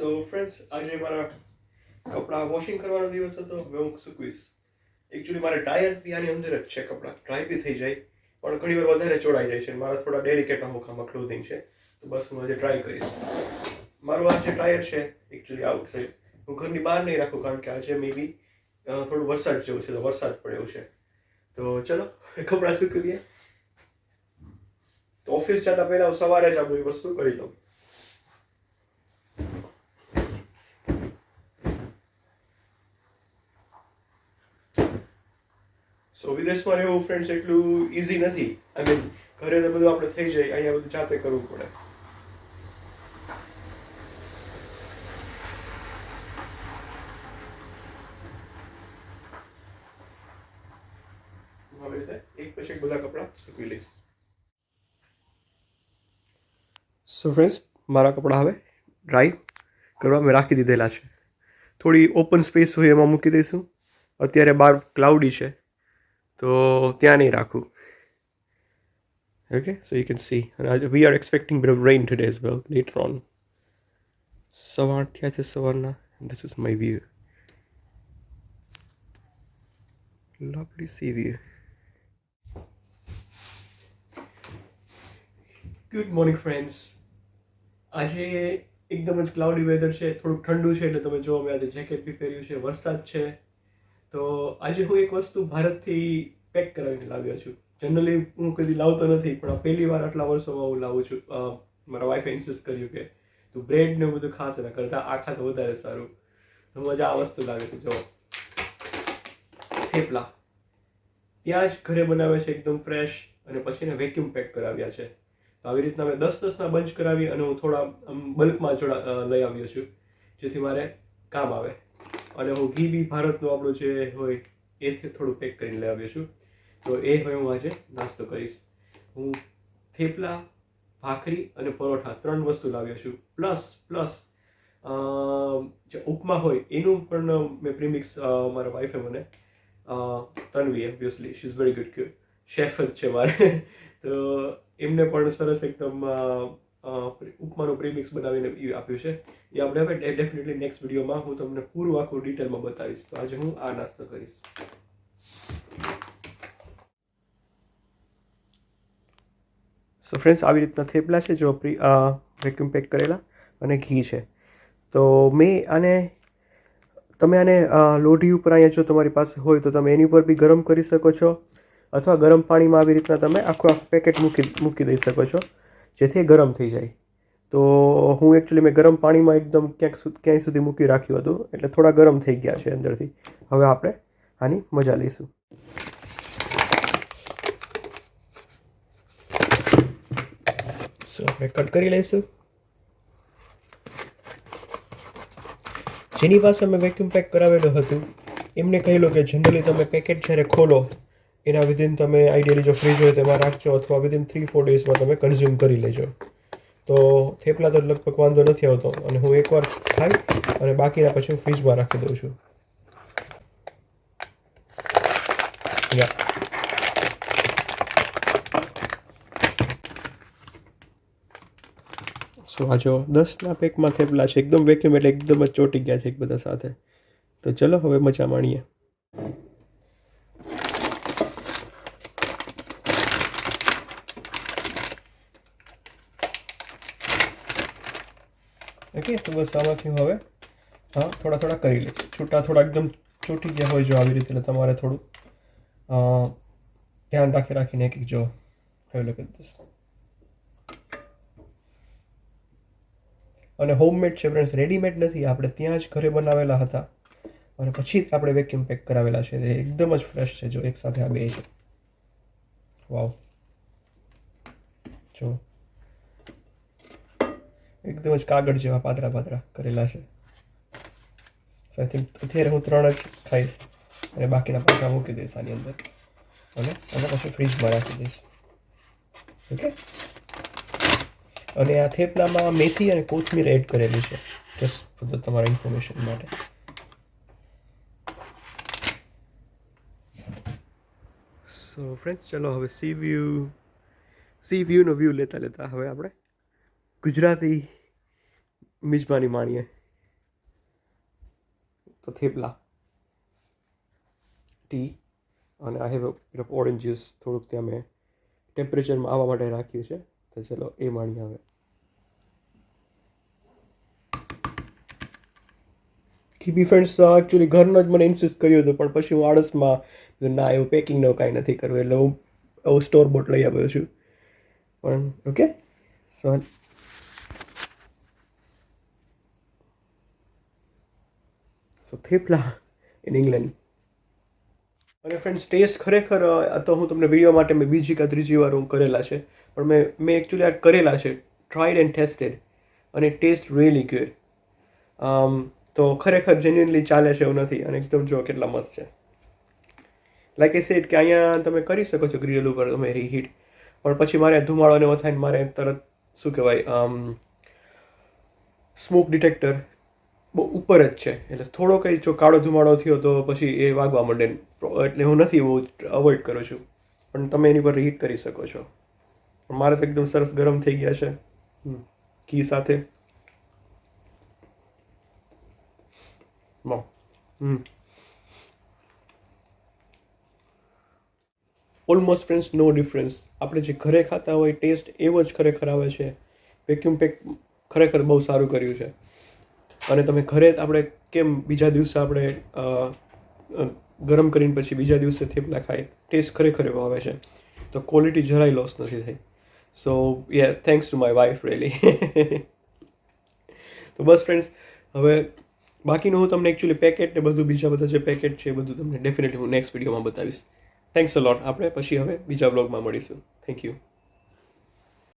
So friends આજે મારા કપડાં વોશિંગ કરવાનો દિવસ હતો. હવે હું સૂકવીશ એકચ્યુઅલી મારે ટાયર બી આની અંદર જ છે કપડાં. ડ્રાય બી થઈ જાય, પણ ઘણી વાર વધારે ચોડાઈ જાય છે. મારા થોડા ડેલિકેટ અમુક આમાં ક્લોથિંગ છે. તો બસ હું આજે ટ્રાય કરીશ. મારું આ જે ટાયર છે એકચ્યુઅલી આઉટ સાઈડ હું ઘરની બહાર નહીં રાખું, કારણ કે આજે મે બી થોડું વરસાદ જેવું છે, તો વરસાદ પડ્યો છે. તો ચલો, કપડાં સૂકવીએ. તો ઓફિસ જતા પહેલા હું સવારે જ આ બધી વસ્તુ કરી લઉં. સો વિદેશમાં રહેવું ફ્રેન્ડ્સ એટલું ઇઝી નથી. આઈ મીન ઘરે તો બધું આપણે થઈ જાય, અહીંયા બધું જાતે કરવું પડે. એક પછી એક બધા કપડાં સૂકવી લઈશ. સો ફ્રેન્ડ્સ મારા કપડાં હવે ડ્રાય કરવા મેં રાખી દીધેલા છે. થોડી ઓપન સ્પેસ હોય એમાં મૂકી દઈશું. અત્યારે બહાર ક્લાઉડી છે. તો ત્યાં નહીં રાખું. Okay so you can see we are expecting bit of rain today as well later on સવાર થયા છે સવારના. This is my view lovely sea view good morning friends આજે એકદમ જ ક્લાઉડી વેધર છે, થોડુંક ઠંડુ છે, એટલે તમે જો મેં આજે જેકેટ બી પહેર્યું છે, વરસાદ છે. તો આજે હું એક વસ્તુ ભારતથી પેક કરાવીને લાવ્યો છું. જનરલી હું કદી લાવતો નથી, પણ પહેલી વાર આટલા વર્ષોમાં હું લાવું છું. મારા વાઈફે ઇન્સિસ્ટ કર્યું કે તું બ્રેડ ને બધું ખાસ એના કરતાં આખા તો વધારે સારું. તો મજા આ વસ્તુ લાવી છે. જો, થેપલા. ત્યાં જ ઘરે બનાવે છે એકદમ ફ્રેશ અને પછી એને વેક્યુમ પેક કરાવ્યા છે. તો આવી રીતના મેં દસ દસના બંચ કરાવી અને હું થોડા બલ્કમાં જોડા લઈ આવ્યો છું, જેથી મારે કામ આવે. અને હું ઘી બી ભારતનું આપણું જે હોય, એ થોડું પેક કરીને લઈ આવ્યો છું. તો એ હવે હું આજે નાસ્તો કરીશ. હું થેપલા, ભાખરી અને પરોઠા ત્રણ વસ્તુ લાવ્યો છું. પ્લસ પ્લસ જે ઉપમા હોય, એનું પણ મેં પ્રીમિક્સ મારા વાઈફે મને Tanvi obviously she is very good Q chef જ છે મારે. તો એમને પણ સરસ એકદમ ઉપમાનું પ્રીમિક્સ બનાવીને ઈ આપ્યું છે. એ આપણે હવે ડેફિનેટલી નેક્સ્ટ વિડીયોમાં હું તમને પૂરું આખું ડિટેલમાં બતાવીશ. તો આજે હું આ નાસ્તો કરીશ. સો ફ્રેન્ડ્સ આવી રીતના થેપલા છે જો પ્રી વેક્યુમ પેક કરેલા અને ઘી છે. તો મેં આને, તમે આને લોઢી ઉપર અહીંયા જો તમારી પાસે હોય તો તમે એની ઉપર બી ગરમ કરી શકો છો. અથવા ગરમ પાણીમાં આવી રીતના તમે આખું આખું પેકેટ મૂકી મૂકી દઈ શકો છો. જેથી ગરમ થઈ જાય. તો હું એકચ્યુઅલી મેં ગરમ પાણીમાં એકદમ ક્યાંક ક્યાંય સુધી મૂકી રાખ્યું હતું. એટલે થોડા ગરમ થઈ ગયા છે અંદરથી. હવે આપણે આની મજા લઈશું. સો આપણે કટ કરી લઈશું. જેની પાસે મેં વેક્યુમ પેક કરાવેલું હતું, એમને કહેલું કે, જનરલી તમે પેકેટ જ્યારે ખોલો એના વિધિન તમે આઈડિયલી જો ફ્રીજ હોય તેમાં રાખજો અથવા વિધિન થ્રી ફોર ડેઝમાં તમે કન્ઝ્યુમ કરી લેજો. તો થેપલા તો લગભગ વાંધો નથી આવતો અને હું એકવાર ખાઈ અને બાકીના પછી હું ફ્રીજમાં રાખી દઉં છું. યા સો આ જો દસના પેકમાં થેપલા છે, એકદમ વેક્યુમ એટલે એકદમ જ ચોટી ગયા છે એક બધા સાથે. તો ચલો, હવે મજા માણીએ. ઓકે તો બસ આમાંથી હવે, હા, થોડા થોડા કરી લઈશ. છૂટા થોડા એકદમ છૂટી ગયા હોય જો આવી રીતે, એટલે તમારે થોડું ધ્યાન રાખી રાખીને એક એક જો હવે at this અને હોમમેડ છે ફ્રેન્ડ્સ રેડીમેડ નથી. આપણે ત્યાં જ ઘરે બનાવેલા હતા. અને પછી જ આપણે વેક્યુમ પેક કરાવેલા છે. એ એકદમ જ ફ્રેશ છે જો, એક સાથે આ બે છે વાવ જો એકદમ જ કાગળ જેવા પાતળા પાતળા કરેલા છે. સો આઈ થિંક અત્યારે હું ત્રણ જ ખાઈશ અને બાકીના પાછા મૂકી દઈશ આની અંદર. અને અને પછી ફ્રીજમાં રાખી દઈશ. ઓકે અને આ થેપલામાં મેથી અને કોથમીર એડ કરેલી છે. જસ્ટ ફક્ત તમારા ઇન્ફોર્મેશન માટે. સો ફ્રેન્ડ્સ ચલો હવે સી વ્યૂ સી વ્યૂનો વ્યૂ લેતા લેતા હવે આપણે ગુજરાતી મિજબાની માણીએ. તો થેપલા. ટી અને આઈ હેવ ઓરેન્જ જ્યુસ થોડુંક ત્યાં મેં ટેમ્પરેચરમાં આવવા માટે રાખ્યું છે. તો ચલો એ માણી આવે કીબી ફ્રેન્ડ્સ એકચ્યુઅલી ઘરનો જ મને ઇન્સિસ્ટ કર્યું હતું, પણ પછી હું આળસમાં ના, એવું પેકિંગનો કાંઈ નથી કરવું, એટલે હું સ્ટોર બોટ લઈ આવ્યો છું. પણ okay so so thepla in England અને ફ્રેન્ડ્સ ટેસ્ટ ખરેખર તો હું તમને વીડિયો માટે મેં બીજી કા ત્રીજી વાર હું કરેલા છે, પણ મેં મેં એકચ્યુઅલી આ કરેલા છે ટ્રાઈડ એન્ડ ટેસ્ટેડ અને ટેસ્ટ રિયલી ગુડ તો ખરેખર જેન્યુઅનલી ચાલે છે એવું નથી, અને એકદમ જો કેટલા મસ્ત છે. લાઈક એ સેટ કે અહીંયા તમે કરી શકો છો ગ્રીલ ઉપર તમે રીહીટ પણ પછી મારે ધુમાડો ને થાય મારે તરત શું કહેવાય સ્મોક ડિટેક્ટર બહુ ઉપર જ છે. એટલે થોડો કંઈ જો કાળો ધુમાડો થયો તો પછી એ વાગવા માંડે એટલે હું નથી એવું અવોઇડ કરું છું. પણ તમે એની પર રીહીટ કરી શકો છો. મારે તો એકદમ સરસ ગરમ થઈ ગયા છે. ઘી સાથે. ઓલમોસ્ટ ફ્રેન્ડ્સ નો ડિફરન્સ આપણે જે ઘરે ખાતા હોય ટેસ્ટ એવો જ ખરેખર આવે છે. વેક્યુમ પેક ખરેખર બહુ સારું કર્યું છે. અને તમે ઘરે આપણે કેમ બીજા દિવસે આપણે ગરમ કરીને પછી બીજા દિવસે થેપલા ખાય ટેસ્ટ ખરેખર એવો આવે છે. તો ક્વોલિટી જરાય લોસ નથી થઈ. So yeah thanks to my wife really તો બસ ફ્રેન્ડ્સ હવે બાકીનું હું તમને એકચ્યુઅલી પેકેટ ને બધું, બીજા બધા જે પેકેટ છે એ બધું તમને ડેફિનેટલી હું નેક્સ્ટ વિડીયોમાં બતાવીશ. થેન્ક્સ અ લોટ આપણે પછી હવે બીજા બ્લોગમાં મળીશું. Thank you